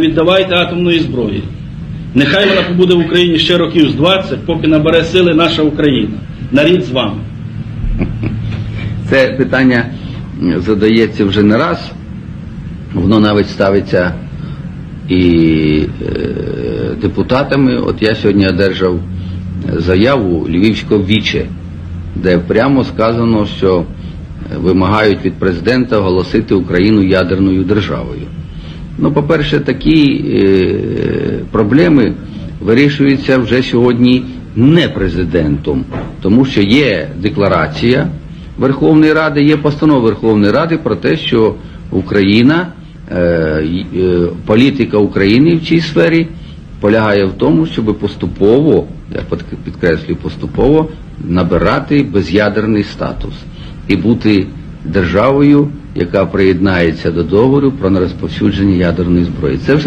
віддавайте атомної зброї. Нехай вона побуде в Україні ще років з 20, поки набере сили наша Україна. Нарід з вами. Це питання задається вже не раз, воно навіть ставиться і е, депутатами. От я сьогодні одержав заяву Львівського віче, де прямо сказано, що е, вимагають від президента оголосити Україну ядерною державою. Ну, по-перше, такі е, проблеми вирішуються вже сьогодні не президентом, тому що є декларація Верховної Ради, є постанова Верховної Ради про те, що Україна, е, е, політика України в цій сфері полягає в тому, щоб поступово, я підкреслюю, поступово набирати без'ядерний статус і бути державою, яка приєднається до договору про нерозповсюдження ядерної зброї. Це